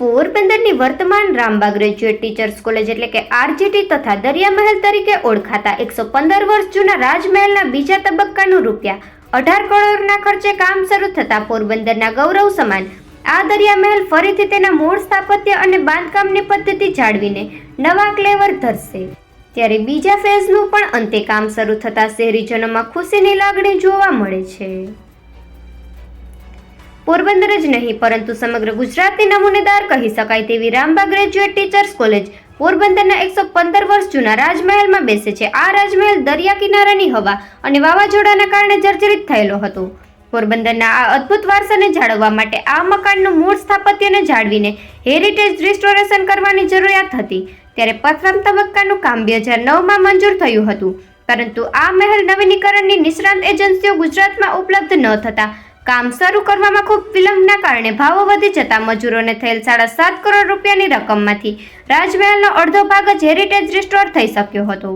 પોરબંદરની વર્તમાન Rambagh graduate teachers college એટલે કે આરજીટી તથા દરિયા મહેલ તરીકે ઓળખાતા એકસો પંદર વર્ષ જૂના રાજમહેલના બીજા તબક્કાનું રૂપિયા અઢાર કરોડના ખર્ચે કામ શરૂ થતાં પોરબંદરના ગૌરવ સમાન આ દરિયા મહેલ ફરીથી તેના મૂળ સ્થાપત્ય અને બાંધકામની પદ્ધતિ જાળવીને નવા ક્લેવર ધરશે. ત્યારે બીજા ફેઝનું પણ અંતે કામ શરૂ થતાં શહેરીજનોમાં ખુશીની લાગણી જોવા મળે છે. પોરબંદર જ નહીં, પરંતુ સમગ્ર ગુજરાતની નમૂનેદાર કહી શકાય તેવી રામબા ગ્રેજ્યુએટ ટીચર્સ કોલેજ પોરબંદરના એકસો પંદર વર્ષ જૂના રાજમહેલમાં બેસે છે. આ રાજમહેલ દરિયા કિનારાની હવા અને વાવાઝોડાના કારણે જર્જરિત થયેલો હતો. પોરબંદરના આ અદ્ભુત વારસાને જાળવવા માટે આ મકાનનું મૂળ સ્થાપત્યને જાળવીને હેરિટેજ રિસ્ટોરેશન કરવાની જરૂરિયાત હતી. ત્યારે પ્રથમ તબક્કાનું કામ બે હજાર નવમાં મંજૂર થયું હતું. પરંતુ આ મહેલ નવીનીકરણની નિષ્ણાંત એજન્સીઓ ગુજરાતમાં ઉપલબ્ધ ન થતા કામ શરૂ કરવામાં ખૂબ વિલંબના કારણે ભાવો વધી જતા મજૂરોને થયેલ સાડા સાત કરોડ રૂપિયાની રકમમાંથી રાજમહેલનો અડધો ભાગ જ હેરિટેજ રિસ્ટોર થઈ શક્યો હતો.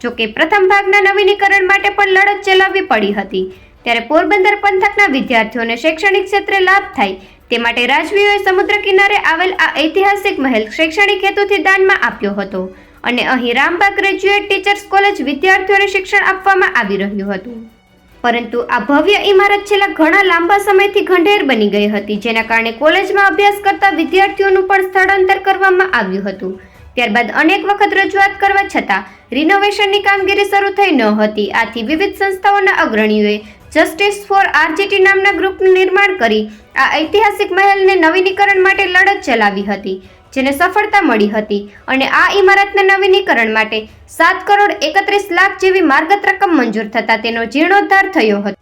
જોકે પ્રથમ ભાગના નવીનીકરણ માટે પણ લડત ચલાવવી પડી હતી. ત્યારે પોરબંદર પંથકના વિદ્યાર્થીઓને શૈક્ષણિક ક્ષેત્રે લાભ થાય તે માટે રાજવીઓએ સમુદ્ર કિનારે આવેલ આ ઐતિહાસિક મહેલ શૈક્ષણિક હેતુથી દાનમાં આપ્યો હતો અને અહીં રામબાગ ગ્રેજ્યુએટ ટીચર્સ કોલેજ વિદ્યાર્થીઓને શિક્ષણ આપવામાં આવી રહ્યું હતું. પરંતુ આ ભવ્ય ઇમારત છેલ્લા ઘણા લાંબા સમયથી ખંડેર બની ગઈ હતી, જેના કારણે કોલેજમાં અભ્યાસ કરતા વિદ્યાર્થીઓનું પણ સ્થળાંતર કરવામાં આવ્યું હતું. ત્યારબાદ અનેક વખત રજૂઆત કરવા છતાં, રિનોવેશનની કામગીરી શરૂ થઈ ન હતી. આથી વિવિધ સંસ્થાઓના અગ્રણીઓએ જસ્ટિસ ફોર આરજીટી નામના ગ્રુપનું નિર્માણ કરી આ ઐતિહાસિક મહેલને નવીનીકરણ માટે લડત ચલાવી હતી. જેને સફળતા મળી હતી અને આ ઇમારતના નવીનીકરણ માટે સાત કરોડ એકત્રીસ લાખ જેવી માર્ગત રકમ મંજૂર થતાં તેનો જીર્ણોદ્ધાર થયો હતો.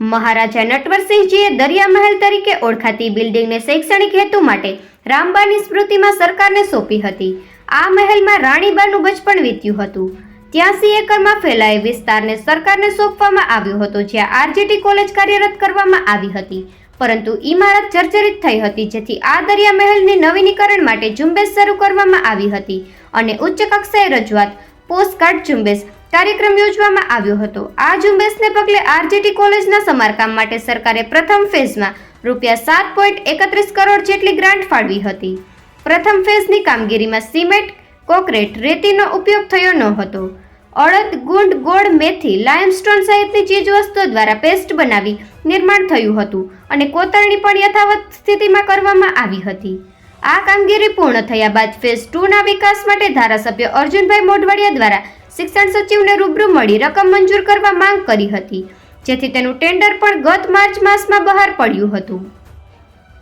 મહારાજા નટવરસિંહજીએ દરિયા મહેલ તરીકે ઓળખાતી બિલ્ડિંગને શૈક્ષણિક હેતુ માટે રામબાની સ્મૃતિમાં સરકારને સોંપી હતી. આ મહેલમાં રાણીબાનું બચપણ વીત્યું હતું. ત્યાંસી એકરમાં ફેલાયેલ વિસ્તારને સરકારને સોંપવામાં આવ્યો હતો, જ્યાં આરજીટી કોલેજ કાર્યરત કરવામાં આવી હતી. પરંતુ ઇમારત જર્જરિત થઈ હતી, જેથી આ દરિયા મહેલની નવીનીકરણ માટે ઝુંબેશ શરૂ કરવામાં આવી હતી અને ઉચ્ચ કક્ષાએ રજૂઆત, પોસ્ટકાર્ડ ઝુંબેશ કાર્યક્રમ યોજવામાં આવ્યો હતો. આ ઝુંબેશને પગલે આરજીટી કોલેજના સમારકામ માટે સરકારે પ્રથમ ફેઝમાં રૂપિયા સાત પોઈન્ટ એકત્રીસ કરોડ જેટલી ગ્રાન્ટ ફાળવી હતી. પ્રથમ ફેઝની કામગીરીમાં સિમેન્ટ, કોકરેટ રેતીનો ઉપયોગ થયો ન હતો. અડદ, ગુંડ, ગોળ, મેથી લાઇમસ્ટોન સહિતની ચીજવસ્તુઓ દ્વારા પેસ્ટ બનાવી નિર્માણ થયું હતું અને કોતરણી પણ યથાવત સ્થિતિમાં કરવામાં આવી હતી. આ કામગીરી પૂર્ણ થયા બાદ ફેઝ ટુના વિકાસ માટે ધારાસભ્ય અર્જુનભાઈ મોઢવાડિયા દ્વારા શિક્ષણ સચિવને રૂબરૂ મળી રકમ મંજૂર કરવા માંગ કરી હતી, જેથી તેનું ટેન્ડર પણ ગત માર્ચ માસમાં બહાર પડ્યું હતું.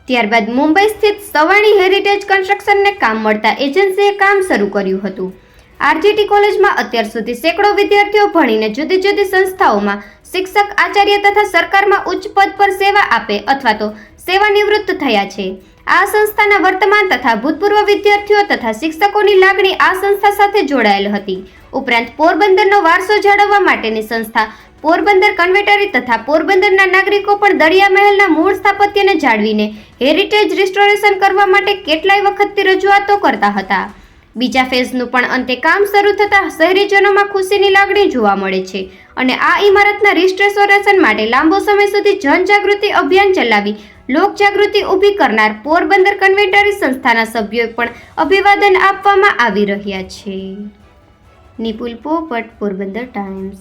ત્યારબાદ મુંબઈ સ્થિત સવાણી હેરિટેજ કન્સ્ટ્રક્શનને કામ મળતા એજન્સીએ કામ શરૂ કર્યું હતું. આરજીટી કોલેજમાં અત્યાર સુધી સેંકડો વિદ્યાર્થીઓ ભણીને જુદી જુદી સંસ્થાઓમાં શિક્ષક, આચાર્ય તથા સરકારમાં ઉચ્ચ પદ પર સેવા આપે અથવા તો સેવા નિવૃત્ત થયા છે. આ સંસ્થાના વર્તમાન તથા ભૂતપૂર્વ વિદ્યાર્થીઓ તથા શિક્ષકોની લાગણી આ સંસ્થા સાથે જોડાયેલ હતી. ઉપરાંત પોરબંદરનો વારસો જાળવવા માટેની સંસ્થા, પોરબંદર કન્વેટરી તથા પોરબંદરના નાગરિકો પણ દરિયા મહેલના મૂળ સ્થાપત્યને જાળવીને હેરિટેજ રિસ્ટોરેશન કરવા માટે કેટલાય વખતથી રજૂઆતો કરતા હતા. બીજા ફેઝનું પણ અંતે કામ શરૂ થતાં શહેરીજનોમાં ખુશીની લાગણી જોવા મળે છે અને આ ઇમારતના રિસ્ટ્રેસોરેશન માટે લાંબો સમય સુધી જનજાગૃતિ અભિયાન ચલાવી લોકજાગૃતિ ઊભી કરનાર પોરબંદર કન્વેન્ટરી સંસ્થાના સભ્યોએ પણ અભિવાદન આપવામાં આવી રહ્યા છે. નિપુલ પોપટ, પોરબંદર ટાઈમ્સ.